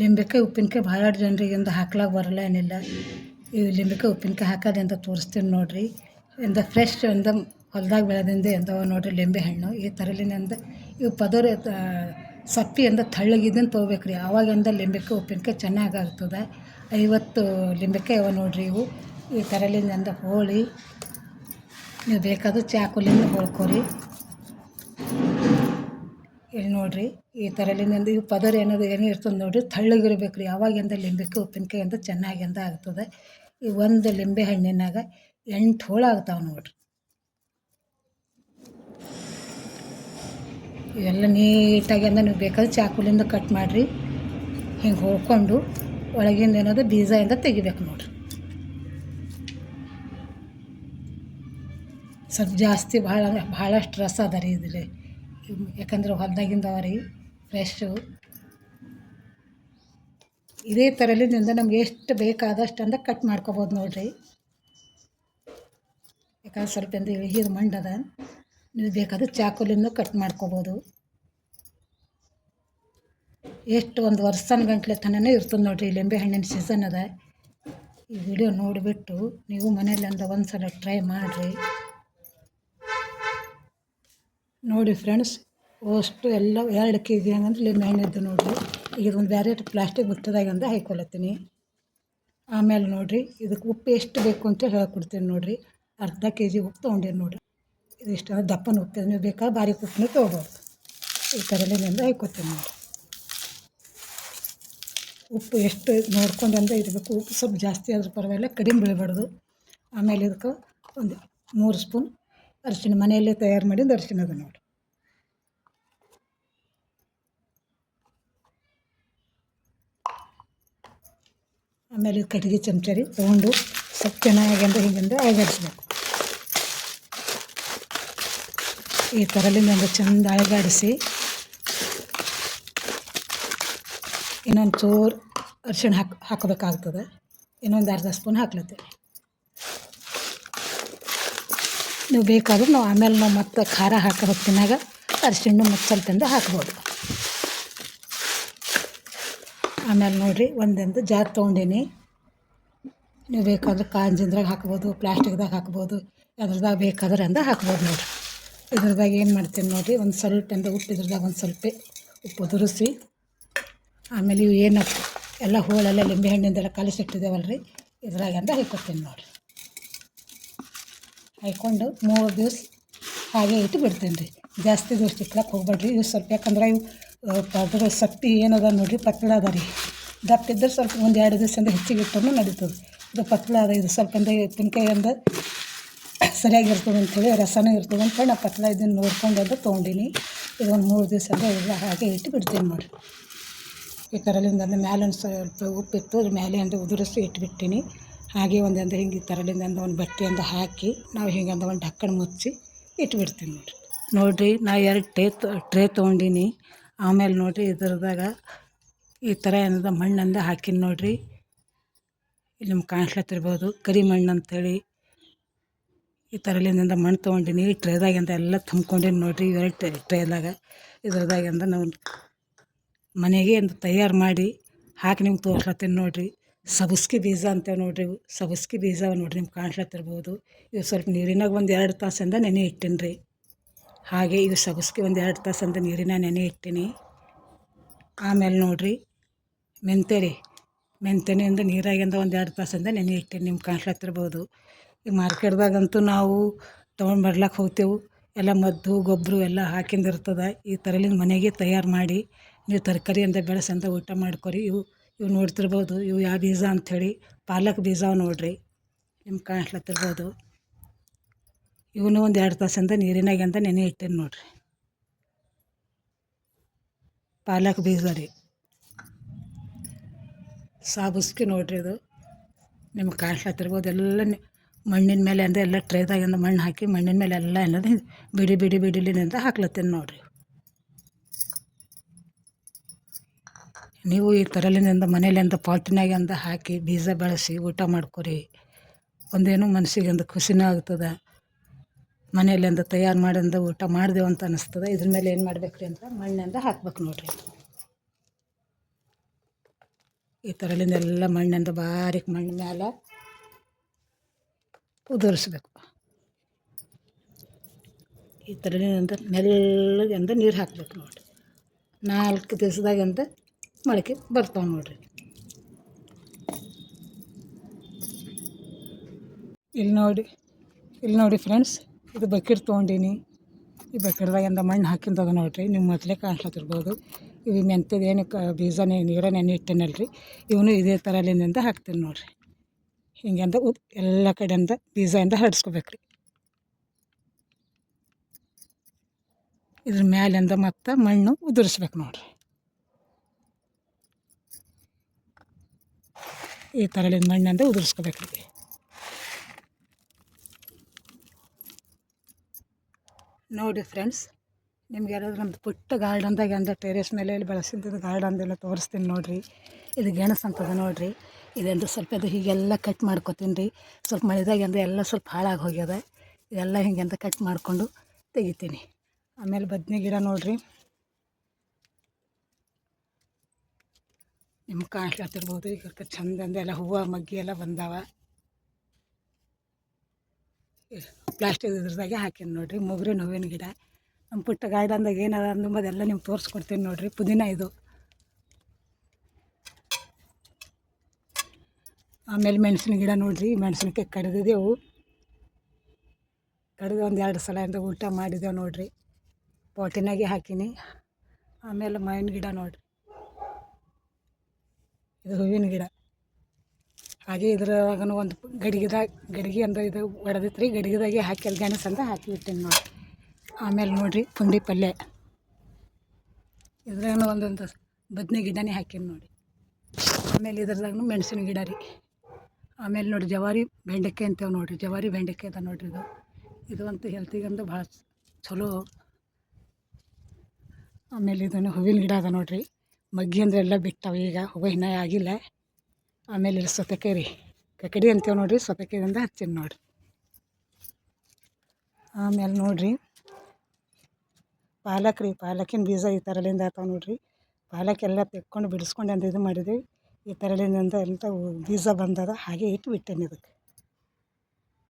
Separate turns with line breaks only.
ಲಿಂಬೆಕಾಯಿ ಉಪ್ಪಿನಕಾಯಿ ಭಾಳ ಜನರಿಗೆ ಒಂದು ಹಾಕ್ಲಾಕ ಬರಲ್ಲ ಏನಿಲ್ಲ. ಈ ಲಿಂಬೆಕಾಯಿ ಉಪ್ಪಿನಕಾಯಿ ಹಾಕೋದೆಂತ ತೋರಿಸ್ತೀನಿ ನೋಡಿರಿ. ಇಂದ ಫ್ರೆಶ್ ಒಂದು ಹೊಲ್ದಾಗ ಬೆಳೆದಿಂದ ಎಂದವ ನೋಡಿರಿ ಲಿಂಬೆ ಹಣ್ಣು. ಈ ಥರಲಿನಿಂದ ಇವು ಪದರ ಸಪ್ಪಿ ತೆಳ್ಳಗಿದ್ದನ್ನು ತೊಗೋಬೇಕು ರೀ ಆವಾಗಿಂದ ಲಿಂಬೆಕಾಯಿ ಉಪ್ಪಿನಕಾಯಿ ಚೆನ್ನಾಗಿ ಆಗ್ತದೆ ಐವತ್ತು ಲಿಂಬೆಕಾಯಿ ಅವ ನೋಡಿರಿ ಇವು. ಈ ಥರಲಿಂದ ಹೋಳಿ, ನೀವು ಬೇಕಾದ್ರೂ ಚಾಕುಲಿಂದ ಹೊಳ್ಕೊರಿ. ಇಲ್ಲಿ ನೋಡಿರಿ, ಈ ಥರಲಿಂದ ಈ ಪದರ ಏನದು ಏನೇ ಇರ್ತದೆ ನೋಡಿರಿ ತಳ್ಳಗಿರ್ಬೇಕು ರೀ ಅವಾಗೆಂದ ಲಿಂಬೆಕಾಯಿ ಉಪ್ಪಿನಕಾಯಿ ಅಂತ ಚೆನ್ನಾಗಿಂದ ಆಗ್ತದೆ. ಈ ಒಂದು ಲಿಂಬೆ ಹಣ್ಣಿನಾಗ ಎಂಟು ಹೋಳು ಆಗ್ತಾವೆ ನೋಡ್ರಿ. ಇವೆಲ್ಲ ನೀಟಾಗಿ ನೀವು ಬೇಕಾದ್ರೆ ಚಾಕುಲಿಂದ ಕಟ್ ಮಾಡಿರಿ. ಹಿಂಗೆ ಹೊಳ್ಕೊಂಡು ಒಳಗಿಂದ ಏನದು ಬೀಜದಿಂದ ತೆಗಿಬೇಕು ನೋಡ್ರಿ. ಸ್ವಲ್ಪ ಜಾಸ್ತಿ ಭಾಳ ಭಾಳಷ್ಟು ರಸ ಅದ ರೀ ಇದ್ರಲ್ಲಿ. ಯಾಕಂದ್ರೆ ಹೊಲ್ದಾಗಿಂದ ಅವ ರೀ ಫ್ರೆಶ್ಶು ಇದೇ ಥರಲಿಂದ ನಮ್ಗೆ ಎಷ್ಟು ಬೇಕಾದಷ್ಟು ಅಂದ ಕಟ್ ಮಾಡ್ಕೊಬೋದು ನೋಡಿರಿ. ಯಾಕಂದ್ರೆ ಸ್ವಲ್ಪ ಎಂದು ಹೀರು ಮಂಡದ ನೀವು ಬೇಕಾದ್ರೆ ಚಾಕುಲಿಂದ ಕಟ್ ಮಾಡ್ಕೊಬೋದು. ಎಷ್ಟು ಒಂದು ವರ್ಷನ ಗಂಟ್ಲೆ ತನಕ ಇರ್ತದೆ ನೋಡಿರಿ ಲಿಂಬೆ ಹಣ್ಣಿನ ಸೀಸನ್ ಅದ. ಈ ವಿಡಿಯೋ ನೋಡಿಬಿಟ್ಟು ನೀವು ಮನೆಯಲ್ಲಿಂದ ಒಂದು ಸಲ ಟ್ರೈ ಮಾಡಿರಿ. ನೋಡಿ ಫ್ರೆಂಡ್ಸ್ ಅಷ್ಟು ಎಲ್ಲ ಎರಡು ಕೆ ಜಿ ಹಂಗಂದ್ರೆ ಇಲ್ಲಿ ಹಣ್ಣಿದ್ದು ನೋಡಿರಿ. ಈಗ ಒಂದು ಬೇರೆ ಪ್ಲಾಸ್ಟಿಕ್ ಬುಟ್ಟದಾಗಂದ ಹಾಕೊಳತ್ತೀನಿ ಆಮೇಲೆ ನೋಡಿರಿ, ಇದಕ್ಕೆ ಉಪ್ಪು ಎಷ್ಟು ಬೇಕು ಅಂತ ಹೇಳ್ಕೊಡ್ತೀನಿ ನೋಡಿರಿ. ಅರ್ಧ ಕೆ ಜಿ ಉಪ್ಪು ತೊಗೊಂಡಿನಿ ನೋಡಿರಿ. ಇದಿಷ್ಟು ದಪ್ಪನ ಉಪ್ಪು ನೀವು ಬೇಕಾದ್ರೆ ಭಾರಿ ಉಪ್ಪನ್ನ ತೊಗೊಬೋದು. ಈ ಥರಲಿನಿಂದ ಹಾಕ್ಕೊತೀನಿ ನೋಡಿ ಉಪ್ಪು ಎಷ್ಟು ನೋಡ್ಕೊಂಡು ಅಂದರೆ ಇರಬೇಕು ಉಪ್ಪು ಸ್ವಲ್ಪ ಜಾಸ್ತಿ ಆದ್ರೆ ಪರವಾಗಿಲ್ಲ, ಕಡಿಮೆ ಬೀಳಬಾರ್ದು. ಆಮೇಲೆ ಇದಕ್ಕೆ ಒಂದು ಮೂರು ಸ್ಪೂನ್ ಅರಿಶಿಣ ಮನೆಯಲ್ಲೇ ತಯಾರು ಮಾಡಿದ್ದು ಅರಿಶಿಣ ಅದ ನೋಡಿ. ಆಮೇಲೆ ಕಟ್ಗೆ ಚಮಚ ರೀ, ತೊಗೊಂಡು ಸ್ವಲ್ಪ ಚೆನ್ನಾಗಿ ಹಿಂಗಿಂದ ಅಳಗಾಡಿಸ್ಬೇಕು. ಈ ಥರಲಿಂದ ಒಂದು ಚಂದ ಅಳಗಾಡಿಸಿ, ಇನ್ನೊಂದು ಚೂರು ಅರಿಶಿಣ ಹಾಕ್, ಹಾಕಬೇಕಾಗ್ತದೆ. ಇನ್ನೊಂದು ಅರ್ಧ ಸ್ಪೂನ್ ಹಾಕ್ಲತ್ತೀನಿ. ನೀವು ಬೇಕಾದ್ರೆ ನಾವು ಆಮೇಲೆ ನಾವು ಮತ್ತೆ ಖಾರ ಹಾಕೋ ಹೊತ್ತಿನಾಗ ಅರಿಶಿಣ ಮತ್ತು ಸ್ವಲ್ಪಿಂದ ಹಾಕ್ಬೋದು. ಆಮೇಲೆ ನೋಡಿರಿ, ಒಂದೊಂದು ಜಾರ್ ತೊಗೊಂಡೀನಿ. ನೀವು ಬೇಕಾದ್ರೆ ಕಾಂಜಿಂದ್ರಾಗ ಹಾಕ್ಬೋದು, ಪ್ಲಾಸ್ಟಿಕ್ದಾಗ ಹಾಕ್ಬೋದು ಅದ್ರದಾಗ ಬೇಕಾದ್ರೆ ಅಂದ ಹಾಕ್ಬೋದು ನೋಡಿರಿ. ಇದ್ರದಾಗ ಏನು ಮಾಡ್ತೀನಿ ನೋಡಿರಿ, ಒಂದು ಸ್ವಲ್ಪ ಅಂದ ಉಪ್ಪು, ಇದ್ರದಾಗ ಒಂದು ಸ್ವಲ್ಪ ಉಪ್ಪು ಉದುರಿಸಿ ಆಮೇಲೆ ಇವು ಏನು, ಎಲ್ಲ ಹೋಳೆಲ್ಲ ಲಿಂಬೆ ಹಣ್ಣಿಂದೆಲ್ಲ ಕಲಿಸಿಟ್ಟಿದ್ದೇವಲ್ಲ ರೀ ಇದ್ರಾಗಂದ ಹಾಕ್ಕೊತೀನಿ ನೋಡಿರಿ. ಹಾಕ್ಕೊಂಡು ಮೂರು ದಿವಸ ಹಾಗೆ ಇಟ್ಟು ಬಿಡ್ತೀನಿ ರೀ. ಜಾಸ್ತಿ ದಿವಸ ಇಟ್ಲಕ್ಕೆ ಹೋಗ್ಬೇಡ್ರಿ. ಇವು ಸ್ವಲ್ಪ ಯಾಕಂದ್ರೆ ಇವು ಪದ್ರ ಶಕ್ತಿ ಏನದ ನೋಡಿರಿ, ಪತ್ಳ ಅದ ರೀ. ದಪ್ಪ ಇದ್ದರೆ ಸ್ವಲ್ಪ ಒಂದು ಎರಡು ದಿವಸದಿಂದ ಹೆಚ್ಚಿಗೆ ಇಟ್ಟು ನಡೀತದೆ. ಇದು ಪತ್ಳ ಅದ, ಇದು ಸ್ವಲ್ಪ ಅಂದರೆ ಅಂದ ಸರಿಯಾಗಿರ್ತದೆ ಅಂಥೇಳಿ ರಸನೂ ಇರ್ತದೆ ಅಂತೇಳಿ ನಾ ಪತ್ಲ ಇದನ್ನು ನೋಡ್ಕೊಂಡು ಅದು ತೊಗೊಂಡಿನಿ. ಇದು ಒಂದು ಮೂರು ದಿವಸ ಅಂದರೆ ಎಲ್ಲ ಹಾಗೆ ಇಟ್ಟು ಬಿಡ್ತೀನಿ ನೋಡಿರಿ. ಈ ಥರಲಿಂದ ಮೇಲೆ ಒಂದು ಸ್ವಲ್ಪ ಉಪ್ಪಿತ್ತು ಮೇಲೆ ಅಂದ್ರೆ ಉದುರಿಸಿ ಇಟ್ಬಿಟ್ಟಿನಿ. ಹಾಗೆ ಒಂದೊಂದು ಹಿಂಗೆ ತರಡಿಂದ ಒಂದು ಬಟ್ಟೆಯಿಂದ ಹಾಕಿ, ನಾವು ಹಿಂಗೆ ಅಂದ ಒಂದು ಢಕ್ಕಣ ಮುಚ್ಚಿ ಇಟ್ಬಿಡ್ತೀನಿ ನೋಡಿರಿ. ನೋಡಿರಿ, ನಾ ಎರಡು ಟ್ರೇ ಟ್ರೇ ತೊಗೊಂಡೀನಿ. ಆಮೇಲೆ ನೋಡಿರಿ ಇದ್ರದಾಗ ಈ ಥರ ಏನದ ಮಣ್ಣಂದ ಹಾಕಿನಿ ನೋಡಿರಿ. ಇಲ್ಲಿ ನಿಮ್ಗೆ ಕಾಣಿಸ್ಲತ್ತಿರ್ಬೋದು ಕರಿ ಮಣ್ಣು ಅಂಥೇಳಿ ಈ ಥರಲಿಂದ ಮಣ್ಣು ತೊಗೊಂಡಿನಿ. ಈ ಟ್ರೇದಾಗಿಂದ ಎಲ್ಲ ತುಂಬ್ಕೊಂಡೀನಿ ನೋಡಿರಿ. ಎರಡು ಟ್ರೇ, ಟ್ರೇದಾಗ ಇದ್ರದಾಗಿಂದ ನಾವು ಮನೆಗೆ ಒಂದು ತಯಾರು ಮಾಡಿ ಹಾಕಿ ನಿಮ್ಗೆ ತೋರ್ಸ್ಲತ್ತೀನಿ ನೋಡಿರಿ. ಸಬ್ಬಸ್ಗೆ ಬೀಜ ಅಂತೇವೆ ನೋಡಿರಿ ಇವು ಸಬ್ಬಸ್ಗೆ ಬೀಜ ನೋಡಿರಿ ನಿಮ್ಗೆ ಕಾಣಿಸ್ಲತ್ತಿರ್ಬೋದು ಇವು ಸ್ವಲ್ಪ ನೀರಿನಾಗ ಒಂದು ಎರಡು ತಾಸಿಂದ ನೆನೆ ಇಟ್ಟೀನಿ ರೀ ಹಾಗೆ ಇವು ಸಬ್ಬಸ್ಗೆ ಒಂದು ಎರಡು ತಾಸಿಂದ ನೀರಿನ ನೆನೆ ಇಟ್ಟೀನಿ. ಆಮೇಲೆ ನೋಡಿರಿ ಮೆಂತೆ ರೀ ಮೆಂತೆನಿಂದ ನೀರಾಗಿಂದ ಒಂದು ಎರಡು ತಾಸಿಂದ ನೆನೆ ಇಟ್ಟೀನಿ ನಿಮ್ಗೆ ಕಾಣಿಸ್ಲತ್ತಿರ್ಬೋದು ಈ ಮಾರ್ಕೆಟ್ದಾಗಂತೂ ನಾವು ತೊಗೊಂಡು ಬರ್ಲಕ್ಕೆ ಹೋಗ್ತೇವೆ. ಎಲ್ಲ ಮದ್ದು ಗೊಬ್ಬರ ಎಲ್ಲ ಹಾಕಿಂದಿರ್ತದೆ ಈ ಥರಲಿಂದ ಮನೆಗೆ ತಯಾರು ಮಾಡಿ, ನೀವು ತರಕಾರಿ ಅಂತ ಬೆಳೆಸಂತ ಊಟ ಮಾಡ್ಕೊರಿ. ಇವು ಇವು ನೋಡ್ತಿರ್ಬೋದು. ಇವು ಯಾವ ಬೀಜ ಅಂಥೇಳಿ. ಪಾಲಕ್ ಬೀಜ ನೋಡ್ರಿ. ನಿಮ್ಗೆ ಕಾಣಿಸ್ಲತ್ತಿರ್ಬೋದು ಇವನು ಒಂದು ಎರಡು ತಾಸಿಂದ ನೀರಿನಾಗೆ ಅಂತ ನೆನೆ ಇಟ್ಟೇನೆ ನೋಡ್ರಿ. ಪಾಲಕ್ ಬೀಜ ರೀ. ಸಾಬುಸ್ಕಿ ನೋಡ್ರಿ ಇದು. ನಿಮ್ಗೆ ಕಾಣಿಸ್ಲತ್ತಿರ್ಬೋದು ಎಲ್ಲ ಮಣ್ಣಿನ ಮೇಲೆ ಅಂದರೆ ಎಲ್ಲ ಟ್ರೇದಾಗಿಂದ ಮಣ್ಣು ಹಾಕಿ ಮಣ್ಣಿನ ಮೇಲೆ ಎಲ್ಲ ಏನದು ಬಿಡಿ ಬಿಡಿ ಬಿಡಿಲಿನಿಂದ ಹಾಕ್ಲತ್ತೇನೆ ನೋಡಿರಿ. ನೀವು ಈ ಥರಲಿನಿಂದ ಪಾಲ್ಟಿನಾಗೆ ಪಾಟಿನಾಗಿಂದ ಹಾಕಿ ಬೀಜ ಬೆಳೆಸಿ ಊಟ ಮಾಡ್ಕೊರಿ. ಒಂದೇನೋ ಮನಸ್ಸಿಗೆ ಒಂದು ಖುಷಿನೂ ಆಗ್ತದೆ. ಮನೆಯಲ್ಲಿಂದ ತಯಾರು ಮಾಡಿಂದ ಊಟ ಮಾಡಿದೆವು ಅಂತ ಅನಿಸ್ತದೆ. ಇದ್ರ ಮೇಲೆ ಏನು ಮಾಡ್ಬೇಕು ರೀ ಅಂತ ಮಣ್ಣಿಂದ ಹಾಕ್ಬೇಕು ನೋಡಿರಿ. ಈ ಥರಲಿಂದ ಎಲ್ಲ ಮಣ್ಣಿಂದ ಬಾರಿಕ್ ಮಣ್ಣು ಮೇಲೆ ಉದುರಿಸ್ಬೇಕು. ಈ ಥರಲಿಂದ ಮೆಲ್ಲಗೆಂದ ನೀರು ಹಾಕ್ಬೇಕು ನೋಡಿರಿ. ನಾಲ್ಕು ದಿವಸದಾಗಂದ ಮೊಳಕೆ ಬರ್ತಾವೆ ನೋಡ್ರಿ. ಇಲ್ಲಿ ನೋಡಿ ಇಲ್ಲಿ ನೋಡಿ ಫ್ರೆಂಡ್ಸ್ ಇದು ಬಕೆಟ್ ತೊಗೊಂಡೀನಿ. ಈ ಬಕೆಟ್ದಾಗಿಂದ ಮಣ್ಣು ಹಾಕಿಂದದ ನೋಡ್ರಿ ನಿಮ್ಮ ಮೊದಲೇ ಕಾಣಿಸ್ಲತ್ತಿರ್ಬೋದು ಇವು ಮೆಂತದ ಏನು ಕ ಬೀಜನೇ ನೀರ ನೆನೆ ಇಟ್ಟೇನಲ್ರಿ, ಇವನು ಇದೇ ಥರಲಿಂದ ಹಾಕ್ತೀನಿ ನೋಡಿರಿ. ಹಿಂಗೆಂದ ಉದ್, ಎಲ್ಲ ಕಡೆಯಿಂದ ಬೀಜದಿಂದ ಹರಡಿಸ್ಕೊಬೇಕು ರೀ ಇದ್ರ ಮ್ಯಾಲಿಂದ ಮತ್ತು ಮಣ್ಣು ಉದುರಿಸ್ಬೇಕು ನೋಡಿರಿ. ಈ ಥರಲಿಂದ ಮಣ್ಣಂದು ಉದುರಿಸ್ಕೋಬೇಕು ರೀ ನೋಡಿ ಫ್ರೆಂಡ್ಸ್, ನಿಮ್ಗೆ ಯಾರಾದ್ರೂ ನಮ್ದು ಪುಟ್ಟ ಗಾರ್ಡನ್ದಾಗ ಅಂದ್ರೆ ಟೆರೇಸ್ ಮೇಲೆ ಇಲ್ಲಿ ಬೆಳೆಸಿದ್ದು ಗಾರ್ಡನ್ದೆಲ್ಲ ತೋರಿಸ್ತೀನಿ ನೋಡಿರಿ. ಇದು ಗೆಣಸು ಅಂತದ ನೋಡಿರಿ. ಇದೆಂದ್ರೆ ಸ್ವಲ್ಪ ಅದು ಹೀಗೆಲ್ಲ ಕಟ್ ಮಾಡ್ಕೊತೀನಿ ರೀ. ಸ್ವಲ್ಪ ಮಳೆದಾಗ ಅಂದ್ರೆ ಎಲ್ಲ ಸ್ವಲ್ಪ ಹಾಳಾಗಿ ಹೋಗ್ಯದ. ಇದೆಲ್ಲ ಹಿಂಗೆ ಅಂತ ಕಟ್ ಮಾಡಿಕೊಂಡು ತೆಗಿತೀನಿ. ಆಮೇಲೆ ಬದ್ನೆ ಗಿಡ ನೋಡಿರಿ. ನಿಮ್ಗೆ ಕಾಣಿಸ್ಲತ್ತಿರ್ಬೋದು ಈಗ ಚಂದಂದ ಎಲ್ಲ ಹೂವು, ಮಗ್ಗಿ ಎಲ್ಲ ಬಂದಾವ. ಪ್ಲಾಸ್ಟಿಕ್ ಇದ್ರದಾಗೆ ಹಾಕೀನಿ ನೋಡಿರಿ. ಮೊಗ್ರಿ ಹೂವಿನ ಗಿಡ. ನಮ್ಮ ಪುಟ್ಟ ಗಾರ್ಡನ್ದಾಗ ಏನದ ಅಂದಂಬದೆಲ್ಲ ನಿಮ್ಗೆ ತೋರಿಸ್ಕೊಡ್ತೀನಿ ನೋಡಿರಿ. ಪುದೀನ ಇದು. ಆಮೇಲೆ ಮೆಣಸಿನ ಗಿಡ ನೋಡಿರಿ. ಮೆಣಸಿನಕಾಯಿ ಕಡ್ದಿದ್ದೆವು ಕಡಿದು ಒಂದು ಎರಡು ಸಲ ಅಂತ ಊಟ ಮಾಡಿದೆವು ನೋಡಿರಿ. ಪಾಟಿನಾಗೆ ಹಾಕೀನಿ. ಆಮೇಲೆ ಮಾವಿನ ಗಿಡ ನೋಡಿರಿ. ಇದು ಹೂವಿನ ಗಿಡ. ಹಾಗೆ ಇದ್ರಾಗನು ಒಂದು ಗಡಿಗೆದಾಗ ಗಡಿಗೆ ಅಂದ ಇದು ಒಡೆದಿತ್ತು ರೀ ಗಡಿಗೆದಾಗೆ ಹಾಕಿ ಅಲ್ಲಿ ಅಂತ ಹಾಕಿ ಬಿಟ್ಟೇನೆ ನೋಡಿ ಆಮೇಲೆ ನೋಡಿರಿ ಪುಂಡಿ ಪಲ್ಯ. ಇದ್ರಾಗ ಒಂದೊಂದು ಬದನೆ ಗಿಡನೇ ಹಾಕೀನಿ ನೋಡಿ ಆಮೇಲೆ ಇದ್ರದಾಗೂ ಮೆಣಸಿನ ಗಿಡ ರೀ. ಆಮೇಲೆ ನೋಡಿ ಜವಾರಿ ಬೆಂಡೆಕಾಯಿ ಅಂತೇವೆ ನೋಡಿರಿ. ಜವಾರಿ ಬೆಂಡೆಕಾಯಿ ಅದ ನೋಡಿರಿ ಇದು. ಇದು ಅಂತೂ ಹೆಲ್ತಿಗಂದು ಭಾಳ ಚಲೋ. ಆಮೇಲೆ ಇದನ್ನು ಹೂವಿನ ಗಿಡ ಅದ ನೋಡಿರಿ. ಮಗ್ಗಿ ಅಂದ್ರೆ ಎಲ್ಲ ಬಿಟ್ಟಾವೆ ಈಗ ಇನ್ನೂ ಆಗಿಲ್ಲ. ಆಮೇಲೆ ಇಲ್ಲಿ ಸೌತೆಕಾಯಿ ರೀ. ಕಕಡಿ ಅಂತೀವಿ ನೋಡಿರಿ ಸೌತೆಕಾಯಿಂದ ಹಚ್ಚೀನಿ ನೋಡಿರಿ. ಆಮೇಲೆ ನೋಡಿರಿ. ಪಾಲಕ್ ರೀ, ಪಾಲಕಿನ ಬೀಜ ಈ ಥರಲಿಂದ ಆಗ್ತಾವೆ ನೋಡಿರಿ. ಪಾಲಕ್ ಎಲ್ಲ ತೆಕ್ಕೊಂಡು ಬಿಡಿಸ್ಕೊಂಡು ಅಂತ ಇದು ಮಾಡಿದ್ವಿ. ಈ ಥರಲಿಂದ ಅಂತ ಬೀಜ ಬಂದದ, ಹಾಗೆ ಇಟ್ಟು ಬಿಟ್ಟೇನೆ ಇದಕ್ಕೆ.